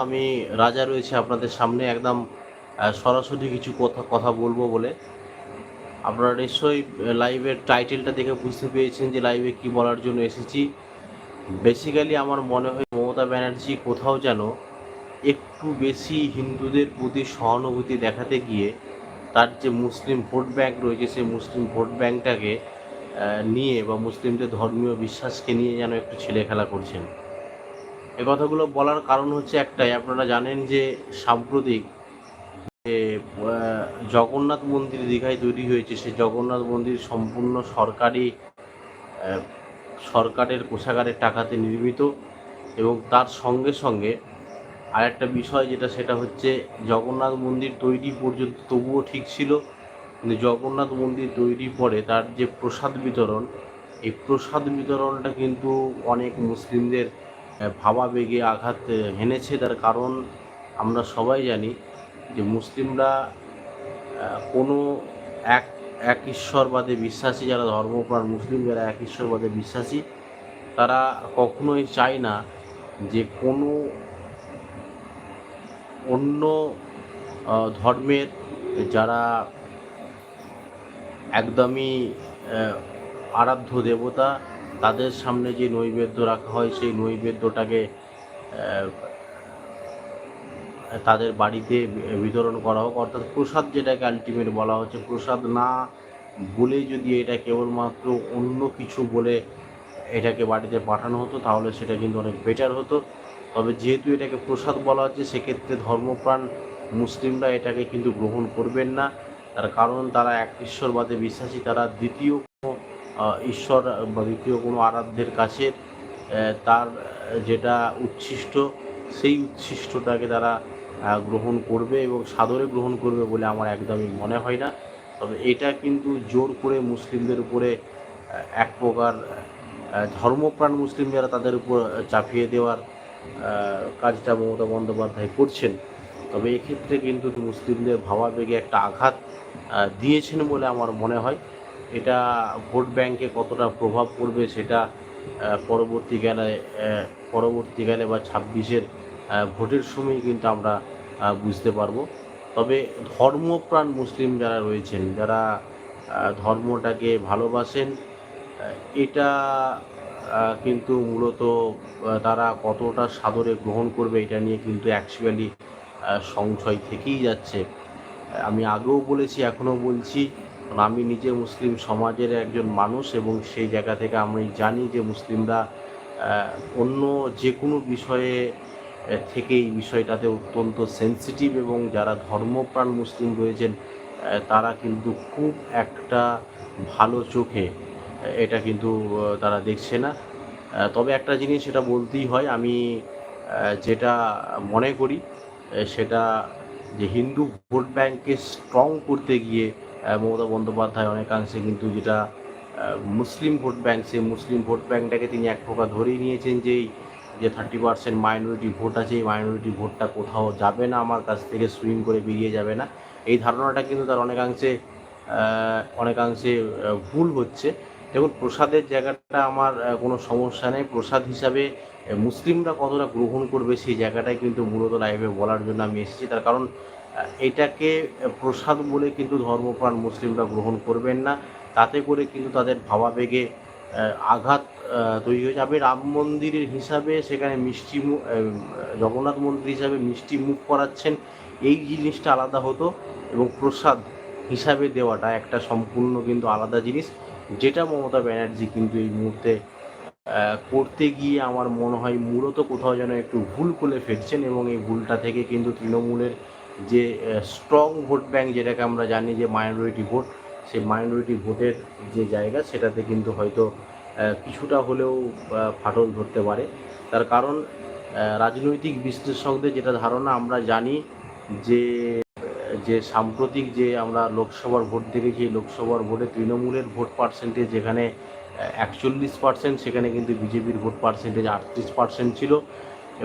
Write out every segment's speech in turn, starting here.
আমি রাজা রয়েছে আপনাদের সামনে একদম সরাসরি কিছু কথা কথা বলব বলে। আপনারা নিশ্চয়ই লাইভের টাইটেলটা দেখে বুঝতে পেরেছেন যে লাইভে কি বলার জন্য এসেছি। বেসিক্যালি আমার মনে হয় মমতা ব্যানার্জি কোথাও যেন একটু বেশি হিন্দুদের প্রতি সহানুভূতি দেখাতে গিয়ে তার যে মুসলিম ভোট ব্যাংক রয়েছে সেই মুসলিম ভোট ব্যাংকটাকে আহ, নিয়ে বা মুসলিমদের ধর্মীয় বিশ্বাসকে নিয়ে যেন একটু ছেলে খেলা করছেন। এ কথাগুলো বলার কারণ হচ্ছে একটাই, আপনারা জানেন যে সাম্প্রতিক যে জগন্নাথ মন্দির দীঘায় তৈরি হয়েছে, সেই জগন্নাথ মন্দির সম্পূর্ণ সরকারি সরকারের কোষাগারের টাকাতে নির্মিত এবং তার সঙ্গে সঙ্গে আরেকটা বিষয় যেটা, সেটা হচ্ছে জগন্নাথ মন্দির তৈরি পর্যন্ত তবুও ঠিক ছিল। কিন্তু জগন্নাথ মন্দির তৈরি পরে তার যে প্রসাদ বিতরণ, এই প্রসাদ বিতরণটা কিন্তু অনেক মুসলিমদের ভাবাবেগে আঘাত হেনেছে তার কারণ আমরা সবাই জানি যে মুসলিমরা কোনো এক এক ঈশ্বরবাদে বিশ্বাসী যারা ধর্মপ্রাণ মুসলিম, যারা এক ঈশ্বরবাদে বিশ্বাসী, তারা কখনোই চায় না যে কোনো অন্য ধর্মের যারা একদমই আরাধ্য দেবতা তাদের সামনে যে নৈবেদ্য রাখা হয়, সেই নৈবেদ্যটাকে তাদের বাড়িতে বিতরণ করা হোক। অর্থাৎ প্রসাদ যেটাকে আলটিমেট বলা হচ্ছে, প্রসাদ না বলে যদি এটা কেবলমাত্র অন্য কিছু বলে এটাকে বাড়িতে পাঠানো হতো, তাহলে সেটা কিন্তু অনেক বেটার হতো। তবে যেহেতু এটাকে প্রসাদ বলা হচ্ছে, সেক্ষেত্রে ধর্মপ্রাণ মুসলিমরা এটাকে কিন্তু গ্রহণ করবেন না। তার কারণ, তারা এক ঈশ্বরবাদে বিশ্বাসী, তারা দ্বিতীয় ঈশ্বর বা দ্বিতীয় কোনো আরাধ্যের কাছে তার যেটা উচ্ছিষ্ট, সেই উচ্ছিষ্টটাকে তারা গ্রহণ করবে এবং সাদরে গ্রহণ করবে বলে আমার একদমই মনে হয় না। তবে এটা কিন্তু জোর করে মুসলিমদের উপরে এক প্রকার ধর্মপ্রাণ মুসলিম যারা তাদের উপর চাপিয়ে দেওয়ার কাজটা মমতা বন্দ্যোপাধ্যায় করছেন। তবে এক্ষেত্রে কিন্তু মুসলিমদের ভাবাবেগে একটা আঘাত দিয়েছেন বলে আমার মনে হয়। এটা ভোট ব্যাংকে কতটা প্রভাব পড়বে সেটা পরবর্তীকালে পরবর্তীকালে বা ছাব্বিশের ভোটের সময় কিন্তু আমরা বুঝতে পারব। তবে ধর্মপ্রাণ মুসলিম যারা রয়েছেন, যারা ধর্মটাকে ভালোবাসেন এটা কিন্তু মূলত তারা কতটা সাদরে গ্রহণ করবে এটা নিয়ে কিন্তু অ্যাকচুয়ালি সংশয় থেকেই যাচ্ছে। আমি আগেও বলেছি, এখনও বলছি কারণ আমি নিজে মুসলিম সমাজের একজন মানুষ এবং সেই জায়গা থেকে আমি জানি যে মুসলিমরা অন্য যে কোনো বিষয়ে থেকে এই বিষয়টাতে অত্যন্ত সেন্সিটিভ এবং যারা ধর্মপ্রাণ মুসলিম রয়েছেন তারা কিন্তু খুব একটা ভালো চোখে এটা কিন্তু তারা দেখছে না। তবে একটা জিনিস সেটা বলতেই হয়, আমি যেটা মনে করি সেটা যে হিন্দু ভোট ব্যাংককে স্ট্রং করতে গিয়ে মমতা বন্দ্যোপাধ্যায় অনেকাংশে কিন্তু যেটা মুসলিম ভোট ব্যাংক, সেই মুসলিম ভোট ব্যাংকটাকে তিনি এক প্রকার ধরেই নিয়েছেন যে এই যে থার্টি পার্সেন্ট মাইনরিটি ভোট আছে, এই মাইনরিটি ভোটটা কোথাও যাবে না, আমার কাছ থেকে সুইং করে বেরিয়ে যাবে না। এই ধারণাটা কিন্তু তার অনেকাংশে অনেকাংশে ভুল হচ্ছে। দেখুন, প্রসাদের জায়গাটা আমার কোনো সমস্যা নেই। প্রসাদ হিসাবে মুসলিমরা কতটা গ্রহণ করবে সেই জায়গাটাই কিন্তু মূলত লাইভে বলার জন্য আমি এসেছি। তার কারণ এটাকে প্রসাদ বলে কিন্তু ধর্মপ্রাণ মুসলিমরা গ্রহণ করবেন না। তাতে করে কিন্তু তাদের ভাবাবেগে আঘাত তৈরি হয়ে যাবে। রাম মন্দিরের হিসাবে সেখানে মিষ্টি জগন্নাথ মন্দির হিসাবে মিষ্টি মুখ করাচ্ছেন। এই জিনিসটা আলাদা হতো এবং প্রসাদ হিসাবে দেওয়াটা একটা সম্পূর্ণ কিন্তু আলাদা জিনিস। যেটা মমতা ব্যানার্জি কিন্তু এই মুহূর্তে করতে গিয়ে আমার মনে হয় মূলত কোথাও যেন একটু ভুল করে ফেলছেন এবং এই ভুলটা থেকে কিন্তু তৃণমূলের যে স্ট্রং ভোট ব্যাংক যেটাকে আমরা জানি যে মাইনরিটি ভোট সেই মাইনরিটি ভোটের যে জায়গা, সেটাতে কিন্তু হয়তো কিছুটা হলেও ফাটল ধরতে পারে। তার কারণ রাজনৈতিক বিশ্লেষকদের যেটা ধারণা, আমরা জানি যে যে সাম্প্রতিক যে আমরা লোকসভার ভোট দেখেছি লোকসভার ভোটে তৃণমূলের ভোট পার্সেন্টেজ যেখানে একচল্লিশ পার্সেন্ট সেখানে কিন্তু বিজেপির ভোট পার্সেন্টেজ আটত্রিশ পার্সেন্ট ছিল।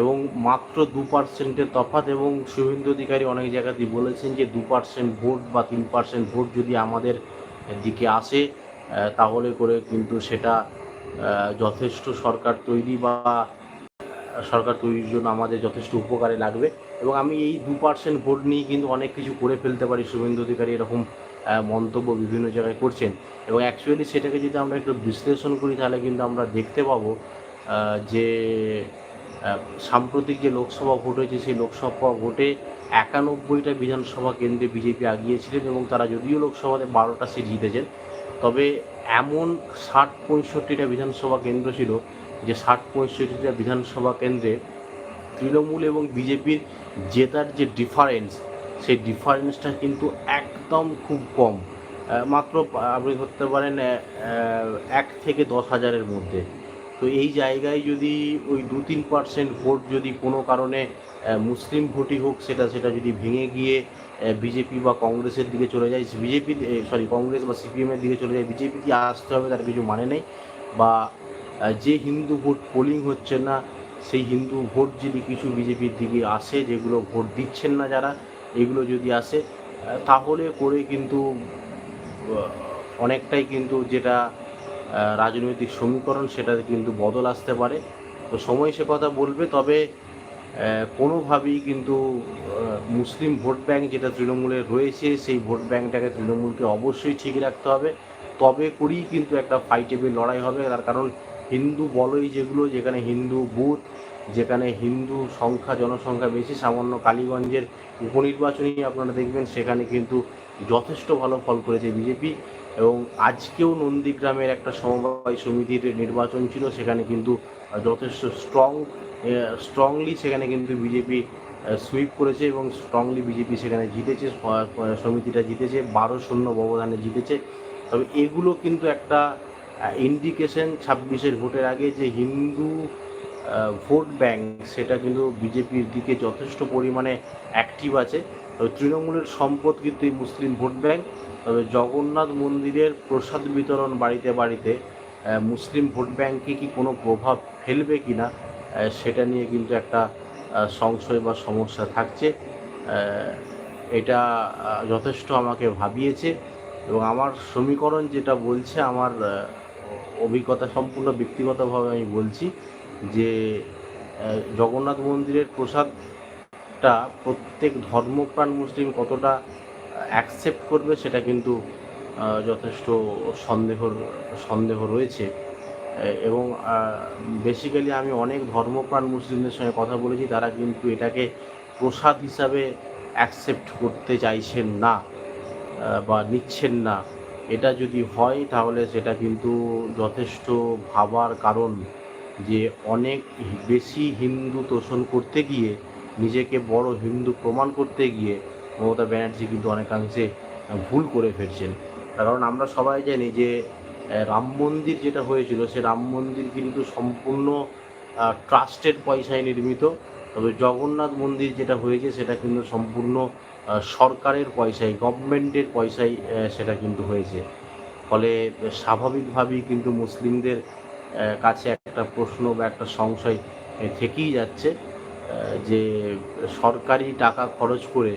এবং মাত্র দু পার্সেন্টের তফাৎ এবং শুভেন্দু অধিকারী অনেক জায়গাতেই বলেছেন যে দু পার্সেন্ট ভোট বা তিন পার্সেন্ট ভোট যদি আমাদের দিকে আসে তাহলে করে কিন্তু সেটা যথেষ্ট সরকার তৈরি বা সরকার তৈরির জন্য আমাদের যথেষ্ট উপকারে লাগবে। এবং আমি এই দু পার্সেন্ট ভোট নিয়ে কিন্তু অনেক কিছু করে ফেলতে পারি, শুভেন্দু অধিকারী এরকম মন্তব্য বিভিন্ন জায়গায় করছেন। এবং অ্যাকচুয়ালি সেটাকে যদি আমরা একটু বিশ্লেষণ করি, তাহলে কিন্তু আমরা দেখতে পাবো যে সাম্প্রতিক যে লোকসভা ভোট হয়েছে, সেই লোকসভা ভোটে একানব্বইটা বিধানসভা কেন্দ্রে বিজেপি আগিয়েছিলেন এবং তারা যদিও লোকসভাতে বারোটা সিট জিতেছেন, তবে এমন ষাট পঁয়ষট্টিটা বিধানসভা কেন্দ্র ছিল যে ষাট পঁয়ষট্টিটা বিধানসভা কেন্দ্রে তৃণমূল এবং বিজেপির জেতার যে ডিফারেন্স, সেই ডিফারেন্সটা কিন্তু একদম খুব কম। মাত্র আপনি ধরতে পারেন এক থেকে দশ হাজারের মধ্যে। তো এই জায়গায় যদি ওই দু তিন পার্সেন্ট ভোট যদি কোনো কারণে মুসলিম ভোটই হোক, সেটা সেটা যদি ভেঙে গিয়ে বিজেপি বা কংগ্রেসের দিকে চলে যায় বিজেপি সরি কংগ্রেস বা সিপিএমের দিকে চলে যায় বিজেপি কি আসতে হবে, তার কিছু মানে নেই। বা যে হিন্দু ভোট পোলিং হচ্ছে না, সেই হিন্দু ভোট যদি কিছু বিজেপির দিকে আসে, যেগুলো ভোট দিচ্ছেন না যারা, এগুলো যদি আসে তাহলে করে কিন্তু অনেকটাই কিন্তু যেটা রাজনৈতিক সমীকরণ সেটাতে কিন্তু বদল আসতে পারে। তো সময় সে কথা বলবে, তবে কোনোভাবেই কিন্তু মুসলিম ভোট ব্যাংক যেটা তৃণমূলে রয়েছে, সেই ভোট ব্যাংকটাকে তৃণমূলকে অবশ্যই ঠিক রাখতে হবে। তবে করেই কিন্তু একটা ফাইটেবল লড়াই হবে। তার কারণ, হিন্দু বলই যেগুলো, যেখানে হিন্দু বুথ, যেখানে হিন্দু সংখ্যা, জনসংখ্যা বেশি, সামান্য কালীগঞ্জের উপনির্বাচনী আপনারা দেখবেন, সেখানে কিন্তু যথেষ্ট ভালো ফল করেছে বিজেপি। এবং আজকেও নন্দীগ্রামের একটা সমবায় সমিতির নির্বাচন ছিল, সেখানে কিন্তু যথেষ্ট স্ট্রং স্ট্রংলি সেখানে কিন্তু বিজেপি সুইপ করেছে এবং স্ট্রংলি বিজেপি সেখানে জিতেছে সমিতিটা জিতেছে, বারো শূন্য ব্যবধানে জিতেছে। তবে এগুলো কিন্তু একটা ইন্ডিকেশন ছাব্বিশের ভোটের আগে যে হিন্দু ভোট ব্যাংক, সেটা কিন্তু বিজেপির দিকে যথেষ্ট পরিমাণে অ্যাক্টিভ আছে। তৃণমূলের সম্পদ কিন্তু এই মুসলিম ভোট ব্যাংক। তবে জগন্নাথ মন্দিরের প্রসাদ বিতরণ বাড়িতে বাড়িতে মুসলিম ভোট ব্যাংকে কি কোনো প্রভাব ফেলবে কি না সেটা নিয়ে কিন্তু একটা সংশয় বা সমস্যা থাকছে। এটা যথেষ্ট আমাকে ভাবিয়েছে এবং আমার সমীকরণ যেটা বলছে, আমার অভিজ্ঞতা সম্পূর্ণ ব্যক্তিগতভাবে আমি বলছি যে জগন্নাথ মন্দিরের প্রসাদটা প্রত্যেক ধর্মপ্রাণ মুসলিম কতটা অ্যাকসেপ্ট করবে সেটা কিন্তু যথেষ্ট সন্দেহর, সন্দেহ রয়েছে। এবং বেসিক্যালি আমি অনেক ধর্মপ্রাণ মুসলিমদের সঙ্গে কথা বলেছি, তারা কিন্তু এটাকে প্রসাদ হিসাবে অ্যাকসেপ্ট করতে চাইছেন না বা নিচ্ছেন না। এটা যদি হয় তাহলে সেটা কিন্তু যথেষ্ট ভাবার কারণ যে অনেক বেশি হিন্দু তোষণ করতে গিয়ে নিজেকে বড় হিন্দু প্রমাণ করতে গিয়ে মমতা ব্যানার্জি কিন্তু অনেকাংশে ভুল করে ফেলছেন। কারণ আমরা সবাই জানি যে রাম মন্দির যেটা হয়েছিল, সে রাম মন্দির কিন্তু সম্পূর্ণ ট্রাস্টেড পয়সায় নির্মিত। তবে জগন্নাথ মন্দির যেটা হয়েছে, সেটা কিন্তু সম্পূর্ণ সরকারের পয়সায় গভর্নমেন্টের পয়সায় সেটা কিন্তু হয়েছে। ফলে স্বাভাবিকভাবেই কিন্তু মুসলিমদের কাছে একটা প্রশ্ন বা একটা সংশয় থেকেই যাচ্ছে। যে সরকারি টাকা খরচ করে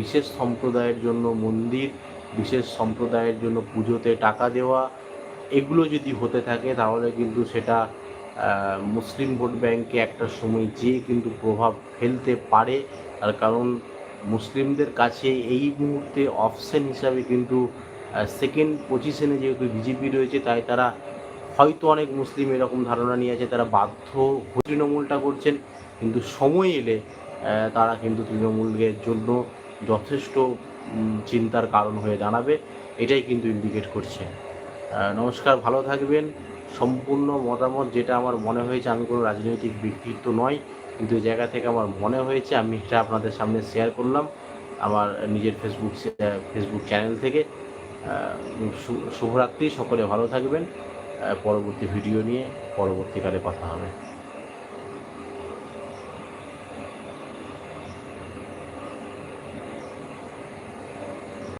বিশেষ সম্প্রদায়ের জন্য মন্দির, বিশেষ সম্প্রদায়ের জন্য পুজোতে টাকা দেওয়া, এগুলো যদি হতে থাকে তাহলে কিন্তু সেটা মুসলিম ভোট ব্যাংকে একটা সময় যেয়ে কিন্তু প্রভাব ফেলতে পারে। তার কারণ মুসলিমদের কাছে এই মুহূর্তে অপশন হিসাবে কিন্তু সেকেন্ড পজিশনে যেহেতু বিজেপি রয়েছে, তাই তারা হয়তো অনেক মুসলিম এরকম ধারণা নিয়ে আছে, তারা বাধ্য তৃণমূলটা করছেন। কিন্তু সময় এলে তারা কিন্তু তৃণমূলের জন্য যথেষ্ট চিন্তার কারণ হয়ে দাঁড়াবে। এটাই কিন্তু ইন্ডিকেট করছে। নমস্কার, ভালো থাকবেন। সম্পূর্ণ মতামত যেটা আমার মনে হয়েছে, আমি কোনো রাজনৈতিক ব্যক্তিত্ব নয়, কিন্তু জায়গা থেকে আমার মনে হয়েছে, আমি এটা আপনাদের সামনে শেয়ার করলাম আমার নিজের ফেসবুক ফেসবুক চ্যানেল থেকে। শুভরাত্রি, সকলে ভালো থাকবেন। পরবর্তী ভিডিও নিয়ে পরবর্তীকালে কথা হবে।